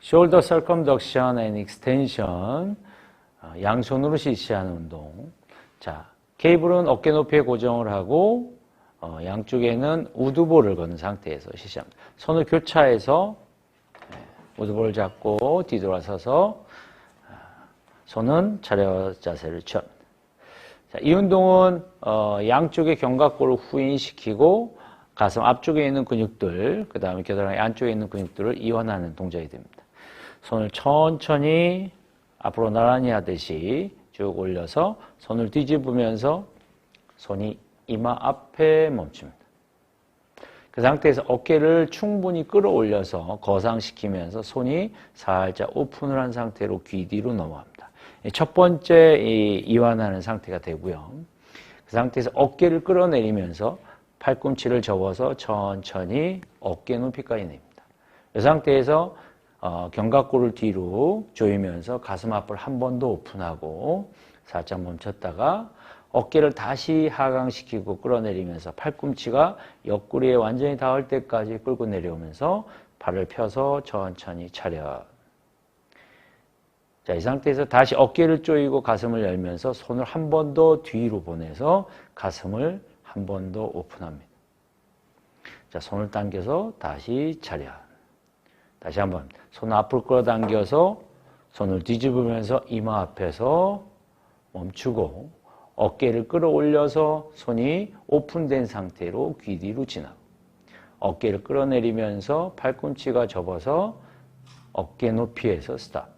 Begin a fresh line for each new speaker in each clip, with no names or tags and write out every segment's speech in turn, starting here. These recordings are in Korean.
circumduction and extension 어, 양손으로 실시하는 운동. 자, 케이블은 어깨 높이에 고정을 하고 어, 양쪽에는 우드볼을 거는 상태에서 실시합니다. 손을 교차해서 네, 우드볼을 잡고 뒤돌아서서 아, 손은 차렷 자세를 취합니다. 자, 이 운동은 어, 양쪽의 견갑골을 후인시키고 가슴 앞쪽에 있는 근육들, 그 다음에 겨드랑이 안쪽에 있는 근육들을 이완하는 동작이 됩니다. 손을 천천히 앞으로 나란히 하듯이 쭉 올려서 손을 뒤집으면서 손이 이마 앞에 멈춥니다. 그 상태에서 어깨를 충분히 끌어올려서 거상시키면서 손이 살짝 오픈을 한 상태로 귀 뒤로 넘어갑니다. 첫 번째 이완하는 상태가 되고요. 그 상태에서 어깨를 끌어내리면서 팔꿈치를 접어서 천천히 어깨 높이까지 냅니다. 이 상태에서 어, 견갑골을 뒤로 조이면서 가슴 앞을 한 번 더 오픈하고 살짝 멈췄다가 어깨를 다시 하강시키고 끌어내리면서 팔꿈치가 옆구리에 완전히 닿을 때까지 끌고 내려오면서 발을 펴서 천천히 차려. 자, 이 상태에서 다시 어깨를 조이고 가슴을 열면서 손을 한 번 더 뒤로 보내서 가슴을 한 번 더 오픈합니다. 자, 손을 당겨서 다시 차려. 다시 한번 손 앞으로 끌어당겨서 손을 뒤집으면서 이마 앞에서 멈추고 어깨를 끌어올려서 손이 오픈된 상태로 귀 뒤로 지나고 어깨를 끌어내리면서 팔꿈치가 접어서 어깨 높이에서 스탑.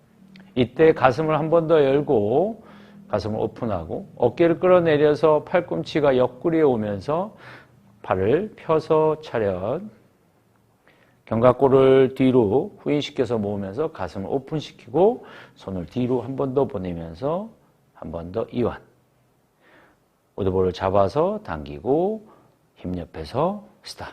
이때 가슴을 한 번 더 열고 가슴을 오픈하고 어깨를 끌어내려서 팔꿈치가 옆구리에 오면서 팔을 펴서 차렷 견갑골을 뒤로 후인시켜서 모으면서 가슴을 오픈시키고 손을 뒤로 한 번 더 보내면서 한 번 더 이완. 우드볼을 잡아서 당기고 힘 옆에서 스탑